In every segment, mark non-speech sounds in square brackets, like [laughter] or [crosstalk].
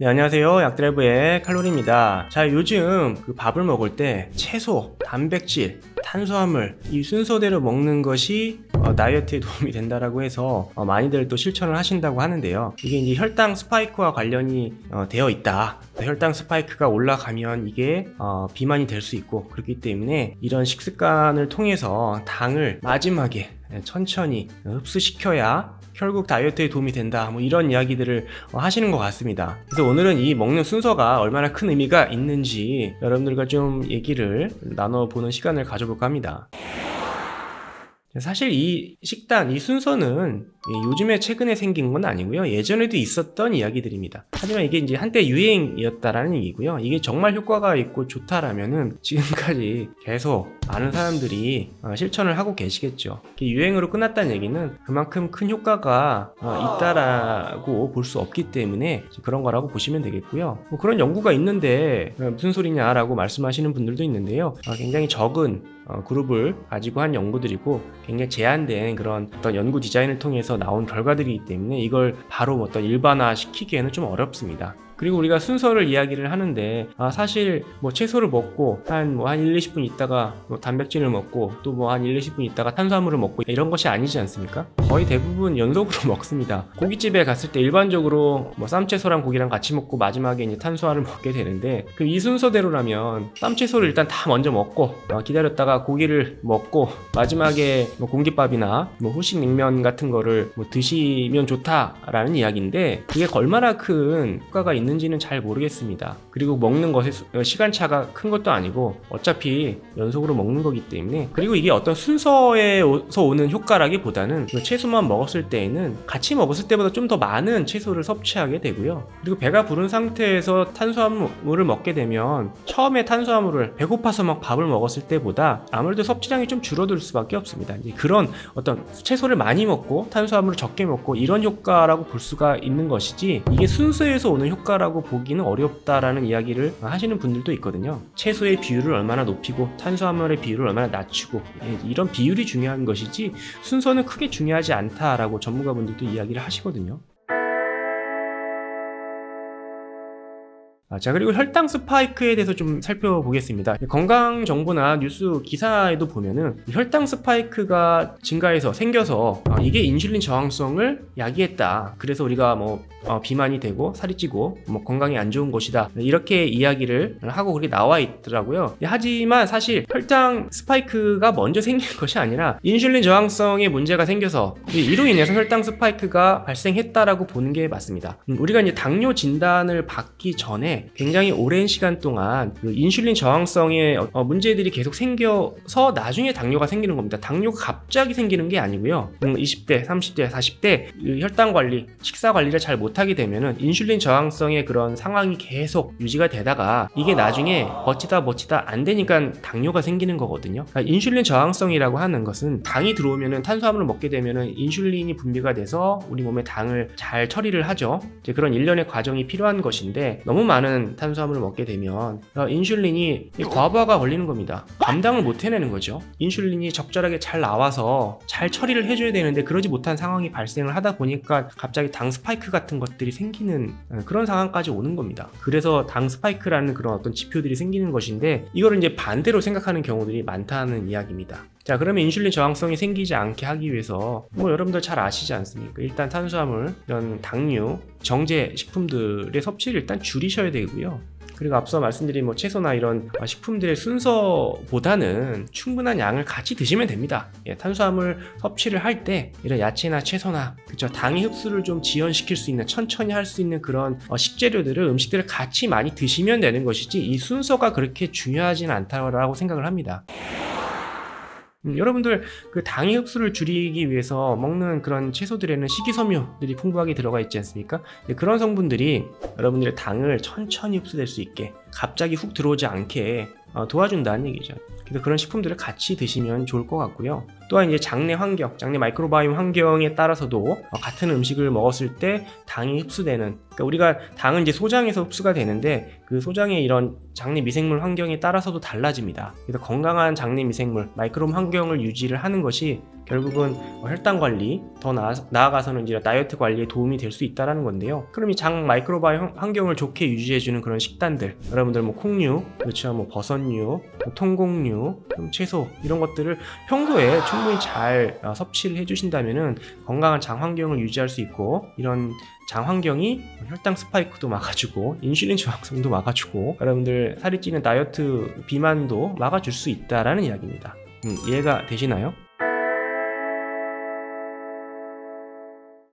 네, 안녕하세요. 약드라이브의 칼로리입니다. 자, 요즘 그 밥을 먹을 때 채소, 단백질, 탄수화물 이 순서대로 먹는 것이 어, 다이어트에 도움이 된다라고 해서 어, 많이들 또 실천을 하신다고 하는데요. 이게 이제 혈당 스파이크와 관련이 어, 되어 있다. 혈당 스파이크가 올라가면 이게 어, 비만이 될 수 있고 그렇기 때문에 이런 식습관을 통해서 당을 마지막에 예, 천천히 흡수시켜야 결국 다이어트에 도움이 된다. 뭐 이런 이야기들을 어, 하시는 것 같습니다. 그래서 오늘은 이 먹는 순서가 얼마나 큰 의미가 있는지 여러분들과 좀 얘기를 나눠보는 시간을 가져볼까 합니다. 사실 이 식단, 이 순서는 요즘에 최근에 생긴 건 아니고요. 예전에도 있었던 이야기들입니다. 하지만 이게 이제 한때 유행이었다라는 얘기고요. 이게 정말 효과가 있고 좋다라면은 지금까지 계속 많은 사람들이 어, 실천을 하고 계시겠죠. 유행으로 끝났다는 얘기는 그만큼 큰 효과가 어, 있다라고 볼 수 없기 때문에 그런 거라고 보시면 되겠고요. 뭐 그런 연구가 있는데 어, 무슨 소리냐라고 말씀하시는 분들도 있는데요. 어, 굉장히 적은 어, 그룹을 가지고 한 연구들이고 굉장히 제한된 그런 어떤 연구 디자인을 통해서 나온 결과들이기 때문에 이걸 바로 어떤 일반화 시키기에는 좀 어렵습니다. 그리고 우리가 순서를 이야기를 하는데 아, 사실 뭐 채소를 먹고 한 뭐 한 1, 20분 있다가 뭐 단백질을 먹고 또 뭐 한 1, 20분 있다가 탄수화물을 먹고 이런 것이 아니지 않습니까? 거의 대부분 연속으로 [laughs] 먹습니다. 고깃집에 갔을 때 일반적으로 뭐 쌈채소랑 고기랑 같이 먹고 마지막에 이제 탄수화를 [laughs] 먹게 되는데 그 이 순서대로라면 쌈채소를 일단 다 먼저 먹고 어, 기다렸다가 고기를 먹고 마지막에 뭐 공깃밥이나 뭐 후식 냉면 같은 거를 뭐 드시면 좋다라는 이야기인데 그게 얼마나 큰 효과가 있는 있는지는 잘 모르겠습니다. 그리고 먹는 것에 어, 시간차가 큰 것도 아니고 어차피 연속으로 먹는 거기 때문에 그리고 이게 어떤 순서에서 오는 효과라기보다는 그 채소만 먹었을 때에는 같이 먹었을 때보다 좀 더 많은 채소를 섭취하게 되고요. 그리고 배가 부른 상태에서 탄수화물을 먹게 되면 처음에 탄수화물을 배고파서 막 밥을 먹었을 때보다 아무래도 섭취량이 좀 줄어들 수밖에 없습니다. 그런 어떤 채소를 많이 먹고 탄수화물을 적게 먹고 이런 효과라고 볼 수가 있는 것이지 이게 순서에서 오는 효과 라고 보기는 어렵다라는 이야기를 하시는 분들도 있거든요. 채소의 비율을 얼마나 높이고 탄수화물의 비율을 얼마나 낮추고 예, 이런 비율이 중요한 것이지 순서는 크게 중요하지 않다라고 전문가분들도 이야기를 하시거든요. 아, 자 그리고 혈당 스파이크에 대해서 좀 살펴보겠습니다. 건강 정보나 뉴스 기사에도 보면은 혈당 스파이크가 증가해서 생겨서 어, 이게 인슐린 저항성을 야기했다. 그래서 우리가 뭐 어, 비만이 되고 살이 찌고 뭐 건강에 안 좋은 것이다. 이렇게 이야기를 하고 그렇게 나와 있더라고요. 하지만 사실 혈당 스파이크가 먼저 생긴 것이 아니라 인슐린 저항성에 문제가 생겨서 이로 인해서 혈당 스파이크가 발생했다라고 보는 게 맞습니다. 음, 우리가 이제 당뇨 진단을 받기 전에 굉장히 오랜 시간 동안 그 인슐린 저항성의 어, 어, 문제들이 계속 생겨서 나중에 당뇨가 생기는 겁니다. 당뇨가 갑자기 생기는 게 아니고요. 20대, 30대, 40대 혈당 관리, 식사 관리를 잘 못하게 되면은 인슐린 저항성의 그런 상황이 계속 유지가 되다가 이게 나중에 버티다 버티다 안 되니까 당뇨가 생기는 거거든요. 그러니까 인슐린 저항성이라고 하는 것은 당이 들어오면은 탄수화물을 먹게 되면은 인슐린이 분비가 돼서 우리 몸에 당을 잘 처리를 하죠. 이제 그런 일련의 과정이 필요한 것인데 너무 많은 많은 탄수화물을 먹게 되면 어, 인슐린이 과부하가 걸리는 겁니다. 감당을 못 해내는 거죠. 인슐린이 적절하게 잘 나와서 잘 처리를 해줘야 되는데 그러지 못한 상황이 발생을 하다 보니까 갑자기 당 스파이크 같은 것들이 생기는 어, 그런 상황까지 오는 겁니다. 그래서 당 스파이크라는 그런 어떤 지표들이 생기는 것인데 이거를 이제 반대로 생각하는 경우들이 많다는 이야기입니다. 자 그러면 인슐린 저항성이 생기지 않게 하기 위해서 뭐 여러분들 잘 아시지 않습니까? 일단 탄수화물, 이런 당류, 정제 식품들의 섭취를 일단 줄이셔야 되고요. 그리고 앞서 말씀드린 뭐 채소나 이런 식품들의 순서보다는 충분한 양을 같이 드시면 됩니다. 예, 탄수화물 섭취를 할 때 이런 야채나 채소나 그쵸 당의 흡수를 좀 지연시킬 수 있는 천천히 할 수 있는 그런 어, 식재료들을 음식들을 같이 많이 드시면 되는 것이지 이 순서가 그렇게 중요하지는 않다고 생각을 합니다. 음, 여러분들 그 당의 흡수를 줄이기 위해서 먹는 그런 채소들에는 식이섬유들이 풍부하게 들어가 있지 않습니까? 그런 성분들이 여러분들의 당을 천천히 흡수될 수 있게 갑자기 훅 들어오지 않게 어, 도와준다는 얘기죠. 그래서 그런 식품들을 같이 드시면 좋을 것 같고요. 또한 이제 장내 환경, 장내 마이크로바이옴 환경에 따라서도 어, 같은 음식을 먹었을 때 당이 흡수되는 그러니까 우리가 당은 이제 소장에서 흡수가 되는데 그 소장의 이런 장내 미생물 환경에 따라서도 달라집니다. 그래서 건강한 장내 미생물, 마이크롬 환경을 유지를 하는 것이 결국은 뭐 혈당 관리 더 나아, 나아가 서는 이제 다이어트 관리에 도움이 될 수 있다라는 건데요. 그럼 이 장 마이크로바이옴 환경을 좋게 유지해주는 그런 식단들 여러분들 뭐 콩류 그렇죠 뭐 버섯류 뭐 통곡류 좀 채소 이런 것들을 평소에 충 분히 잘 어, 섭취를 해주신다면은 건강한 장 환경을 유지할 수 있고 이런 장 환경이 혈당 스파이크도 막아주고 인슐린 저항성도 막아주고 여러분들 살이 찌는 다이어트 비만도 막아줄 수 있다라는 이야기입니다. 음, 이해가 되시나요?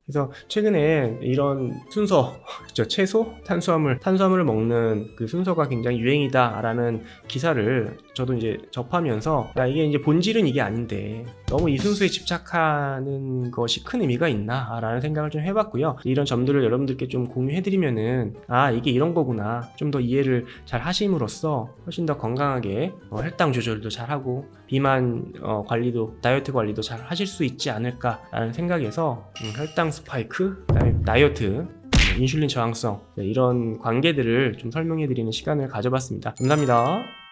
그래서 최근에 이런 순서, [laughs] 그죠 채소, 탄수화물, 탄수화물을 먹는 그 순서가 굉장히 유행이다라는 기사를 저도 이제 접하면서 야 이게 이제 본질은 이게 아닌데 너무 이 순서에 집착하는 것이 큰 의미가 있나라는 생각을 좀 해봤고요. 이런 점들을 여러분들께 좀 공유해드리면은 아 이게 이런 거구나 좀 더 이해를 잘 하심으로써 훨씬 더 건강하게 어, 혈당 조절도 잘 하고 비만 어, 관리도 다이어트 관리도 잘 하실 수 있지 않을까라는 생각에서 음, 혈당 스파이크, 다이어트, 인슐린 저항성 네, 이런 관계들을 좀 설명해드리는 시간을 가져봤습니다. 감사합니다.